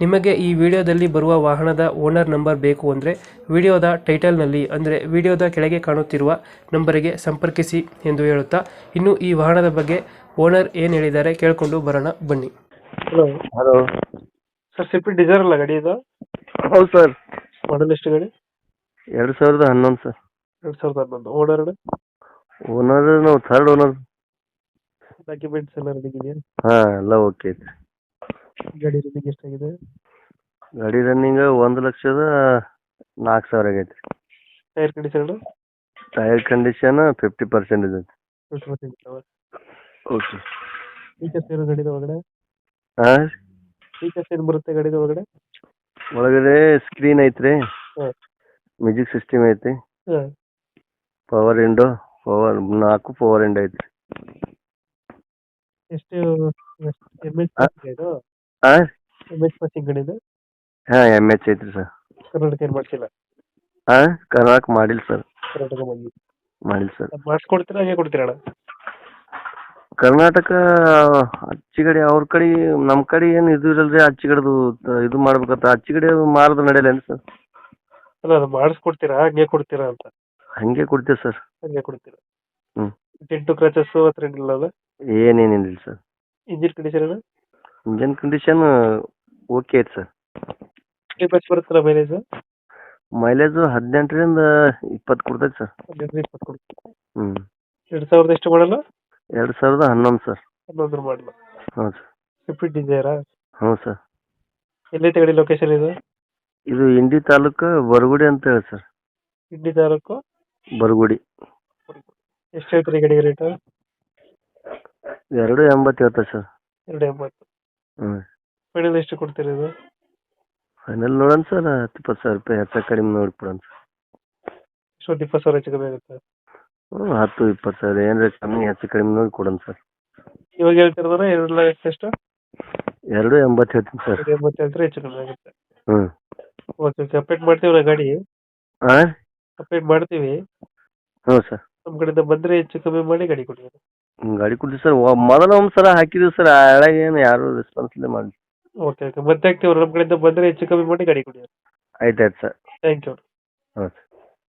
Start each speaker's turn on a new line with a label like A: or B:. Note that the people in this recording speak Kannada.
A: ನಿಮಗೆ ಈ ವಿಡಿಯೋದಲ್ಲಿ ಬರುವ ವಾಹನದ ಓನರ್ ನಂಬರ್ ಬೇಕು ಅಂದರೆ ವಿಡಿಯೋದ ಟೈಟಲ್ನಲ್ಲಿ ಅಂದರೆ ವಿಡಿಯೋದ ಕೆಳಗೆ ಕಾಣುತ್ತಿರುವ ನಂಬರಿಗೆ ಸಂಪರ್ಕಿಸಿ ಎಂದು ಹೇಳುತ್ತಾ ಇನ್ನು ಈ ವಾಹನದ ಬಗ್ಗೆ ಓನರ್ ಏನು ಹೇಳಿದ್ದಾರೆ ಕೇಳಿಕೊಂಡು ಬರೋಣ ಬನ್ನಿ. ಹಲೋ.
B: ಹಲೋ.
A: ಸರ್ ಸಿಪ್ಪಿ ಡಿಸೈರ್ ಅಲ್ಲ ಗಾಡಿ ಇದು?
B: ಹೌದು ಸರ್.
A: ಮಾಡಲ್ ಎಷ್ಟು ಗಾಡಿ?
B: ಎರಡು ಸಾವಿರದ ಹನ್ನೊಂದು ಸರ್.
A: ಎರಡು ಸಾವಿರದ ಹನ್ನೊಂದು. ಓನರ್
B: ಓನರ್ ನಾವು ಥರ್ಡ್ ಓನರ್
A: ಡಾಕ್ಯುಮೆಂಟ್ಸ್ ಎಲ್ಲ ರೆಡಿ ಇದೆಯಾ?
B: ಹಾಂ ಎಲ್ಲ ಓಕೆ ಐತಿ.
A: ಗಾಡಿ ರನ್ನಿಂಗ್ ಎಷ್ಟಾಗಿದೆ?
B: ಗಾಡಿ ರನ್ನಿಂಗ್ ಒಂದು ಲಕ್ಷದ ನಾಲ್ಕ್ ಸಾವಿರ ಆಗೈತಿ
A: tyre condition
B: tyre condition fifty percent ಇದೆ. ಓಕೆ
A: ಫೀಚರ್ಸ್ ಏನು ಗಾಡಿದ ಒಳಗಡೆ?
B: ಹಾಂ
A: ಫೀಚರ್ಸ್ ಏನು ಬರುತ್ತೆ ಗಾಡಿದ ಒಳಗಡೆ?
B: ಒಳಗಡೆ ಸ್ಕ್ರೀನ್ ಐತ್ರಿ.
A: ಹಾಂ.
B: ಮ್ಯೂಸಿಕ್ ಸಿಸ್ಟಮ್ ಐತಿ
A: ಹಾಂ.
B: ಪವರ್ ವಿಂಡೋ ಪವರ್ ನಾಲ್ಕು ಪವರ್ ವಿಂಡೋ ಐತ್ರಿ.
A: ಎಷ್ಟು ಎಂ ಎಚ್ ಇದು?
B: ಹಾಂ
A: ಎಂ ಎಚ್ ಗಾಡಿದು
B: ಹಾಂ ಎಂ ಎಚ್ ಐತ್ರಿ ಸರ್.
A: ಕರ್ನಾಟಕ ಏನ್ ಮಾಡ್ಸಿಲ್ಲ?
B: ಹಾಂ ಕರ್ನಾಟಕ ಮಾಡಿಲ್ಲ ಸರ್.
A: ಕರ್ನಾಟಕ ಬಂದು
B: ಮಾಡಿಲ್ಲ ಸರ್.
A: ಮಾಡಿಸ್ಕೊಡ್ತೀರಾ ಹಾಗೆ ಕೊಡ್ತೀರಾ ಅಣ್ಣ?
B: ಕರ್ನಾಟಕ ಅಚ್ಚಿಗಡೆ ಅವ್ರ ಕಡೆ ನಮ್ಮ ಕಡೆ ಏನು ಇದು ಇರಲ್ರಿ ಅಚ್ಚಿಗಡೆದು ಇದು ಮಾಡ್ಬೇಕಂತ. ಅಚ್ಚಿಗಡೆ ಮಾರೋದು ನಡೆಯಲ್ಲ ಸರ್?
A: ಅಲ್ಲ ಅದು ಮಾಡಿಸ್ಕೊಡ್ತೀರಾ ಹಂಗೆ ಕೊಡ್ತೀರಾ ಅಂತ?
B: ಹಂಗೆ ಕೊಡ್ತೀವಿ ಸರ್.
A: ಹಂಗೆ ಕೊಡ್ತೀರಾ?
B: ಹ್ಮ್.
A: ಟೆಂಟು ಕ್ರಚಸ್ ಹತ್ರ ಏನಿಲ್ಲ ಅಲ್ಲ
B: ಏನೇನಿಲ್ಲ sir.
A: Engine condition
B: engine condition okay ಐತೆ ಸರ್
A: ಎಷ್ಟು ಬಸ್ ಬರುತ್ತಲ್ಲ ಮೈಲೇಜ್
B: ಮೈಲೇಜು ಹದಿನೆಂಟರಿಂದ ಇಪ್ಪತ್ತು ಕೊಡ್ತೈತೆ ಸರ್
A: ಇಪ್ಪತ್ತು ಕೊಡ್ತೀರಾ
B: ಹ್ಞೂ
A: ಎರಡು ಸಾವಿರದ ಎಷ್ಟು ಮಾಡಲ್ಲ?
B: ಎರಡು ಸಾವಿರದ ಹನ್ನೊಂದು ಸರ್
A: ಹನ್ನೊಂದು ಮಾಡಲ್ಲ.
B: ಹ್ಞೂ ಸರ್
A: ಸ್ವಿಫ್ಟ್ ಡಿಸೈರಾ
B: ಹ್ಞೂ ಸರ್
A: ಎಲ್ಲೈತೆ ಗಾಡಿ ಲೊಕೇಶನ್ ಇದು?
B: ಇದು ಇಂಡಿ ತಾಲೂಕು ಬರಗುಡಿ ಅಂತ ಹೇಳಿ ಸರ್
A: ಇಂಡಿ ತಾಲೂಕು?
B: ಬರಗುಡಿ.
A: ಎಷ್ಟು ಹೇಳ್ತೀರಿ ಗಾಡಿಗೆ ರೇಟ್
B: ಎರಡು ಎಂಬತ್ತು ಹೇಳ್ತಾರೆ ಸರ್
A: ಎರಡು ಎಂಬತ್ತು.
B: ಹ್ಞೂ
A: ಫೈನಲ್ ಎಷ್ಟು ಕೊಡ್ತೀರಿ ಇದು
B: ಫೈನಲ್ ನೋಡೋಣ ಸರ್ ಹತ್ತು ಇಪ್ಪತ್ತು ಸಾವಿರ ರೂಪಾಯಿ ಹೆಚ್ಚು ಕಡಿಮೆ ನೋಡ್ಕೊಡೋಣ ಸರ್.
A: ಎಷ್ಟೊಂದು ಇಪ್ಪತ್ತು ಸಾವಿರ ಹೆಚ್ಚು ಕಮ್ಮಿ ಆಗುತ್ತೆ?
B: ಹ್ಞೂ ಹತ್ತು ಇಪ್ಪತ್ತು ಸಾವಿರ ಏನಾರ ಕಮ್ಮಿ ಹೆಚ್ಚು ಕಡಿಮೆ ನೋಡಿ ಕೊಡೋಣ ಸರ್.
A: ಇವಾಗ ಹೇಳ್ತಿರೋದ್ರೆ ಎರಡು ಲಕ್ಷ ಎಷ್ಟು?
B: ಎರಡು ಎಂಬತ್ತು ಹೇಳ್ತೀನಿ ಸರ್.
A: ಎರಡು ಎಂಬತ್ತು ಹೇಳ್ತಾರೆ ಹೆಚ್ಚು ಕಮ್ಮಿ ಆಗುತ್ತೆ.
B: ಹ್ಞೂ
A: ಓಕೆ ಓಕೆ ಅಪ್ಡೇಟ್ ಮಾಡ್ತೀವಿ ಗಾಡಿ?
B: ಹಾಂ
A: ಅಪ್ಡೇಟ್ ಮಾಡ್ತೀವಿ.
B: ಹ್ಞೂ ಸರ್.
A: ನಮ್ಮ ಕಡೆಯಿಂದ ಬಂದರೆ ಹೆಚ್ಚು ಕಮ್ಮಿ ಮಾಡಿ ಗಾಡಿ ಕೊಡಿ.
B: ಗಾಡಿ ಕೊಡ್ತೀವಿ ಸರ್. ಮೊದಲ ಒಂದು ಸಲ ಹಾಕಿದ್ದೀವಿ ಸರ್. ಹಳಗೆ ಏನು ಯಾರು ಇಲ್ಲ ಮಾಡಿ
A: ಓಕೆ ಓಕೆ ಮತ್ತೆ ಹಾಕ್ತೀವಿ. ನಮ್ಮ ಕಡೆಯಿಂದ ಬಂದರೆ ಹೆಚ್ಚು ಕಮ್ಮಿ ಮಾಡಿ ಗಾಡಿ ಕೊಡಿ.
B: ಆಯ್ತು ಆಯ್ತು ಸರ್.
A: ಥ್ಯಾಂಕ್ ಯು
B: ಹಾಂ ಸರ್